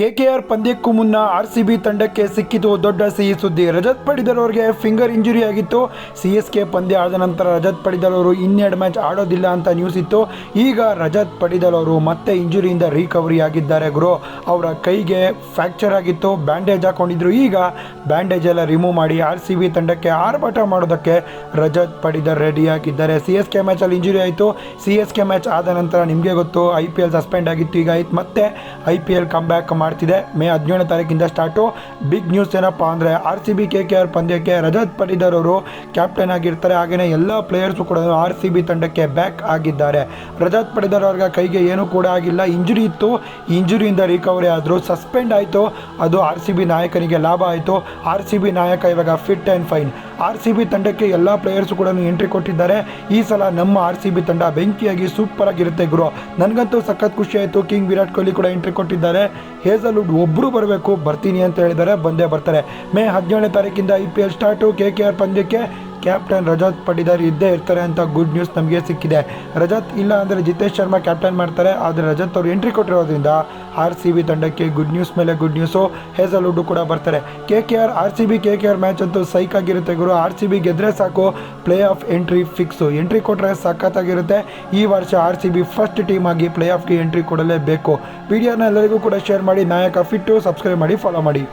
KKR ಪಂದ್ಯಕ್ಕೂ ಮುನ್ನ R C B ತಂಡಕ್ಕೆ ಸಿಕ್ಕಿತು ದೊಡ್ಡ ಸಿಹಿ ಸುದ್ದಿ. ರಜತ್ ಪಡಿದರ್ ಅವರಿಗೆ ಫಿಂಗರ್ ಇಂಜುರಿ ಆಗಿತ್ತು. ಸಿ ಎಸ್ ಕೆ ಪಂದ್ಯ ಆದ ನಂತರ ರಜತ್ ಪಡಿದಲ್ ಅವರು ಇನ್ನೆರಡು ಮ್ಯಾಚ್ ಆಡೋದಿಲ್ಲ ಅಂತ ನ್ಯೂಸ್ ಇತ್ತು. ಈಗ ರಜತ್ ಪಡಿದಲ್ ಅವರು ಮತ್ತೆ ಇಂಜುರಿಯಿಂದ ರಿಕವರಿ ಆಗಿದ್ದಾರೆ ಗುರು. ಅವರ ಕೈಗೆ ಫ್ರ್ಯಾಕ್ಚರ್ ಆಗಿತ್ತು ಬ್ಯಾಂಡೇಜ್ ಹಾಕೊಂಡಿದ್ರು. ಈಗ ಬ್ಯಾಂಡೇಜ್ ಎಲ್ಲ ರಿಮೂವ್ ಮಾಡಿ ಆರ್ ಸಿ ಬಿ ತಂಡಕ್ಕೆ ಆರ್ಭಟ ಮಾಡೋದಕ್ಕೆ ರಜತ್ ಪಡಿದರ್ ರೆಡಿ ಆಗಿದ್ದಾರೆ. ಸಿ ಎಸ್ ಕೆ ಮ್ಯಾಚಲ್ಲಿ ಇಂಜುರಿ ಆಯಿತು. ಸಿ ಎಸ್ ಕೆ ಮ್ಯಾಚ್ ಆದ ನಂತರ ನಿಮಗೆ ಗೊತ್ತು ಐ ಪಿ ಎಲ್ ಸಸ್ಪೆಂಡ್ ಆಗಿತ್ತು. ಈಗ ಆಯ್ತು. ಮತ್ತೆ I P L come back ಮಾಡ್ತಿದೆ. ಮೇ ಹದಿನೇಳನೇ ತಾರೀಕಿಂದ ಸ್ಟಾರ್ಟು. ಬಿಗ್ ನ್ಯೂಸ್ ಏನಪ್ಪ ಅಂದರೆ R C B K K R ಪಂದ್ಯಕ್ಕೆ ರಜತ್ ಪಡಿದರ್ ಅವರು ಕ್ಯಾಪ್ಟನ್ ಆಗಿರ್ತಾರೆ. ಹಾಗೆಯೇ ಎಲ್ಲ ಪ್ಲೇಯರ್ಸು ಕೂಡ ಆರ್ ಸಿ ಬಿ ತಂಡಕ್ಕೆ ಬ್ಯಾಕ್ ಆಗಿದ್ದಾರೆ. ರಜತ್ ಪಡಿದರ್ ಅವ್ರಿಗೆ ಕೈಗೆ ಏನೂ ಕೂಡ ಆಗಿಲ್ಲ. ಇಂಜುರಿ ಇತ್ತು. ಇಂಜುರಿಯಿಂದ ರಿಕವರಿ ಆದರೂ ಸಸ್ಪೆಂಡ್ ಆಯಿತು. ಅದು ಆರ್ ಸಿ ಬಿ ನಾಯಕನಿಗೆ ಲಾಭ ಆಯಿತು. ಆರ್ ಸಿ ಬಿ ನಾಯಕ ಇವಾಗ fit and fine. R C B ತಂಡಕ್ಕೆ ಎಲ್ಲ ಪ್ಲೇಯರ್ಸು ಕೂಡ ಎಂಟ್ರಿ ಕೊಟ್ಟಿದ್ದಾರೆ. ಈ ಸಲ ನಮ್ಮ ಆರ್ ಸಿ ಬಿ ತಂಡ ಬೆಂಕಿಯಾಗಿ ಸೂಪರ್ ಆಗಿರುತ್ತೆ ಗುರು. ನನಗಂತೂ ಸಖತ್ ಖುಷಿ ಆಯಿತು. ಕಿಂಗ್ ವಿರಾಟ್ ಕೊಹ್ಲಿ ಕೂಡ ಎಂಟ್ರಿ ಕೊಟ್ಟಿದ್ದಾರೆ. ಹೇಸಲ್ವುಡ್ ಒಬ್ಬರು ಬರಬೇಕು, ಬರ್ತೀನಿ ಅಂತ ಹೇಳಿದರೆ ಬಂದೇ ಬರ್ತಾರೆ. ಮೇ ಹದಿನೇಳನೇ ತಾರೀಕಿಂದ I P L start K K R ಪಂದ್ಯಕ್ಕೆ ಕ್ಯಾಪ್ಟನ್ ರಜತ್ ಪಡಿದಾರ್ ಇದ್ದೇ ಇರ್ತಾರೆ ಅಂತ ಗುಡ್ ನ್ಯೂಸ್ ನಮಗೆ ಸಿಕ್ಕಿದೆ. ರಜತ್ ಇಲ್ಲ ಅಂದರೆ ಜಿತೇಶ್ ಶರ್ಮಾ ಕ್ಯಾಪ್ಟನ್ ಮಾಡ್ತಾರೆ, ಆದರೆ ರಜತ್ ಅವರು ಎಂಟ್ರಿ ಕೊಟ್ಟಿರೋದ್ರಿಂದ ಆರ್ ಸಿ ಬಿ ತಂಡಕ್ಕೆ ಗುಡ್ ನ್ಯೂಸ್ ಮೇಲೆ ಗುಡ್ ನ್ಯೂಸು ಹೇಸಲ್ವುಡ್ ಕೂಡ ಬರ್ತಾರೆ. K K R R C B K K R match ಅಂತೂ ಸೈಕ್ ಆಗಿರುತ್ತೆ ಗುರು. ಆರ್ ಸಿ ಬಿ ಗೆದ್ರೆ ಸಾಕು play off entry fix entry ಕೊಟ್ಟರೆ ಸಖತ್ತಾಗಿರುತ್ತೆ. ಈ ವರ್ಷ R C B first team ಆಗಿ ಪ್ಲೇ ಆಫ್ಗೆ ಎಂಟ್ರಿ ಕೊಡಲೇಬೇಕು. ವಿಡಿಯೋನ ಎಲ್ಲರಿಗೂ ಕೂಡ ಶೇರ್ ಮಾಡಿ. ನಾಯಕ ಫಿಟ್ಟು ಸಬ್ಸ್ಕ್ರೈಬ್ ಮಾಡಿ ಫಾಲೋ ಮಾಡಿ.